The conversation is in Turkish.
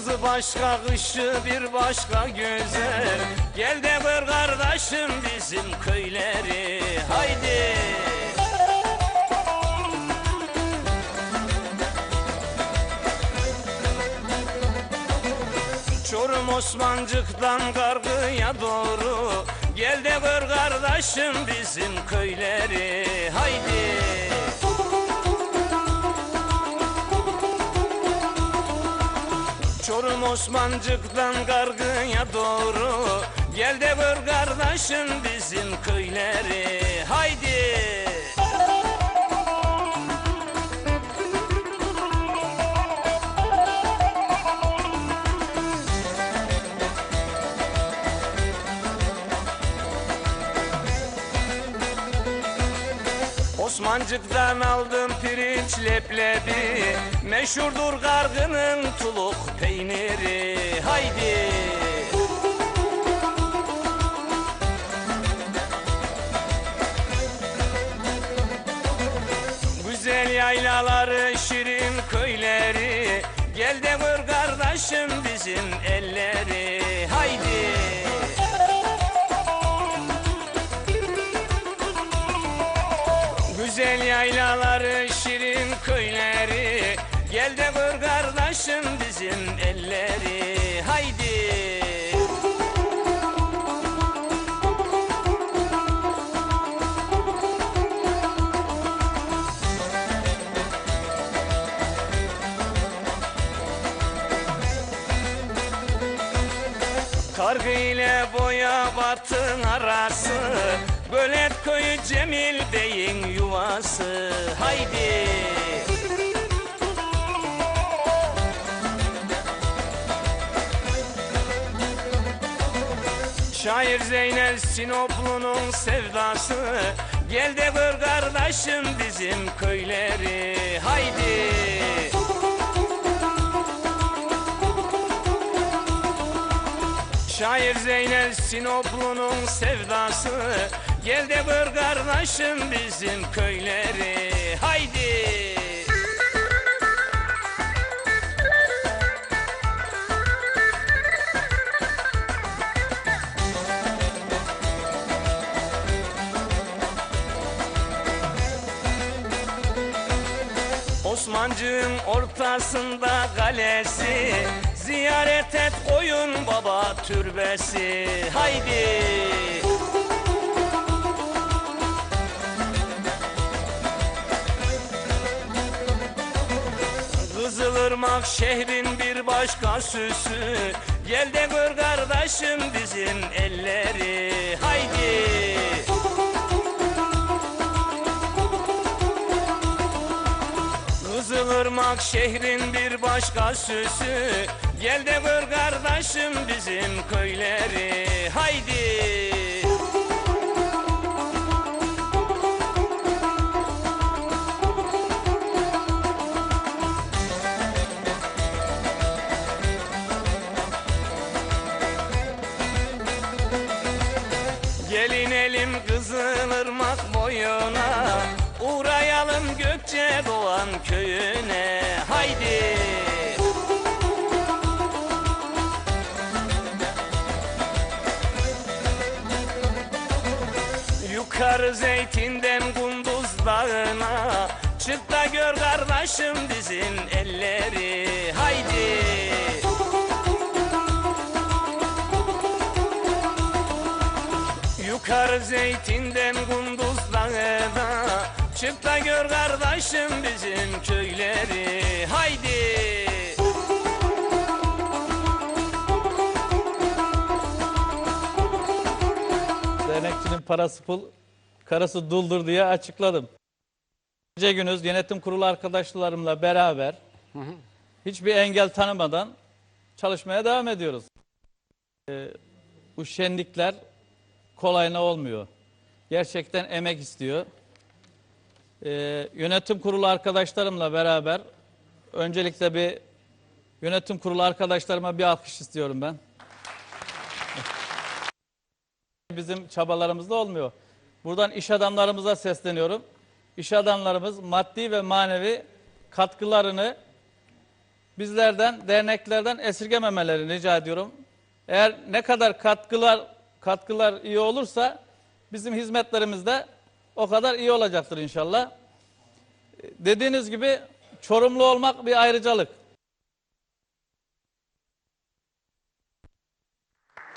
Yazı başka, kışı bir başka güzel. Gel de gör kardeşim bizim köyleri Haydi. Çorum Osmancık'tan Kargı'ya doğru. Gel de gör kardeşim bizim köyleri Çorum Osmancık'tan Kargı'ya doğru. Gel de gör kardeşim bizim köyleri. Haydi Osmancık'tan aldım pirinç leblebi. Meşhurdur kargının tuluk peyniri. Haydi. Güzel yaylaları, şirin köyleri. Gel de kardeşim bizim Gel de gör kardeşim bizim elleri Haydi. Kargı ile boya batın arası Bölet köyü Cemil Bey'in yuvası Haydi Şair Zeynel Sinoplu'nun sevdası. Gel de gör kardeşim bizim köyleri Haydi. Şair Zeynel Sinoplu'nun sevdası. Gel de gör kardeşim bizim köyleri Haydi Osmancığın ortasında kalesi. Ziyaret et koyun baba türbesi. Haydi. Kızılırmak şehrin bir başka süsü. Gel de gör kardeşim bizim elleri. Haydi Kızılırmak şehrin bir başka süsü Gel de gör kardeşim bizim köyleri. Haydi. Gelin elim Kızılırmak boyuna Uğrayalım Gökçe Doğan köyüne Haydi. Yukarı zeytinden Kunduz Dağı'na Çık da gör kardeşim bizim elleri Haydi. Yukarı zeytinden Kunduz Dağı'na Çık da gör kardeşim bizim köyleri Haydi Dernekçinin parası pul, karası duldur diye açıkladım. Gece günüz yönetim kurulu arkadaşlarımla beraber hiçbir engel tanımadan çalışmaya devam ediyoruz. Ee, bu şenlikler kolayına olmuyor. Gerçekten emek istiyor. Ee, yönetim kurulu arkadaşlarımla beraber öncelikle bir yönetim kurulu arkadaşlarıma bir alkış istiyorum ben. bizim çabalarımızda olmuyor. Buradan iş adamlarımıza sesleniyorum. İş adamlarımız maddi ve manevi katkılarını bizlerden, derneklerden esirgememelerini rica ediyorum. Eğer ne kadar katkılar katkılar iyi olursa bizim hizmetlerimiz de o kadar iyi olacaktır inşallah. Dediğiniz gibi Çorumlu olmak bir ayrıcalık.